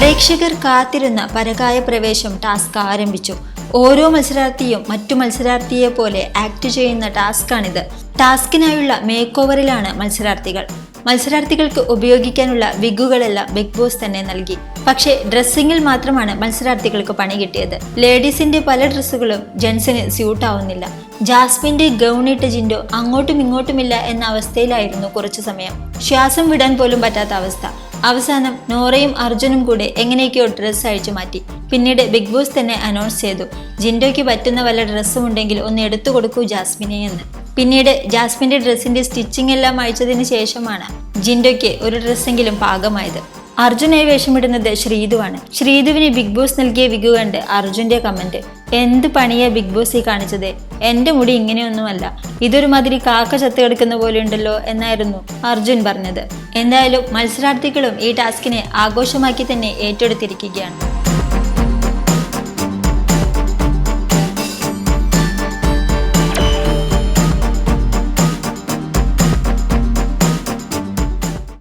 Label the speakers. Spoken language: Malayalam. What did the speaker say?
Speaker 1: പ്രേക്ഷകർ കാത്തിരുന്ന പരകായ പ്രവേശം ടാസ്ക് ആരംഭിച്ചു. ഓരോ മത്സരാർത്ഥിയും മറ്റു മത്സരാർത്ഥിയെ പോലെ ആക്ട് ചെയ്യുന്ന ടാസ്ക്കാണിത് ടാസ്കിനായുള്ള മേക്ക് ഓവറിലാണ് മത്സരാർത്ഥികൾ. മത്സരാർത്ഥികൾക്ക് ഉപയോഗിക്കാനുള്ള വിഗുകളെല്ലാം ബിഗ് ബോസ് തന്നെ നൽകി. പക്ഷേ ഡ്രസ്സിങ്ങിൽ മാത്രമാണ് മത്സരാർത്ഥികൾക്ക് പണി കിട്ടിയത്. ലേഡീസിന്റെ പല ഡ്രസ്സുകളും ജെൻസിന് സ്യൂട്ട് ആവുന്നില്ല ജാസ്മിന്റെ ഗൗണിട്ട് ജിൻഡോ അങ്ങോട്ടും ഇങ്ങോട്ടുമില്ല എന്ന അവസ്ഥയിലായിരുന്നു കുറച്ചു സമയം. ശ്വാസം വിടാൻ പോലും പറ്റാത്ത അവസ്ഥ. അവസാനം നോറയും അർജുനും കൂടെ എങ്ങനെയൊക്കെയോ ഡ്രസ്സ് അഴിച്ചു മാറ്റി. പിന്നീട് ബിഗ് ബോസ് തന്നെ അനൗൺസ് ചെയ്തു. ജിൻഡോയ്ക്ക് പറ്റുന്ന വല്ല ഡ്രസ്സും ഉണ്ടെങ്കിൽ ഒന്ന് എടുത്തു കൊടുക്കൂ ജാസ്മിനെ എന്ന്. പിന്നീട് ജാസ്മിന്റെ ഡ്രസ്സിന്റെ സ്റ്റിച്ചിങ് എല്ലാം അയച്ചതിന് ശേഷമാണ് ജിൻഡോയ്ക്ക് ഒരു ഡ്രസ്സെങ്കിലും പാകമായത്. അർജുനായി വേഷമിടുന്നത് ശ്രീതുവാണ്. ശ്രീതുവിന് ബിഗ് ബോസ് നൽകിയ വിഗു കണ്ട് അർജുന്റെ കമന്റ് എന്ത് പണിയാ ബിഗ് ബോസ് ഈ കാണിച്ചത്? എന്റെ മുടി ഇങ്ങനെയൊന്നുമല്ല. ഇതൊരു മാതിരി കാക്ക ചത്ത് കിടക്കുന്ന പോലെ ഉണ്ടല്ലോ എന്നായിരുന്നു അർജുൻ പറഞ്ഞത്. എന്തായാലും മത്സരാർത്ഥികളും ഈ ടാസ്കിനെ ആഘോഷമാക്കി തന്നെ ഏറ്റെടുത്തിരിക്കുകയാണ്.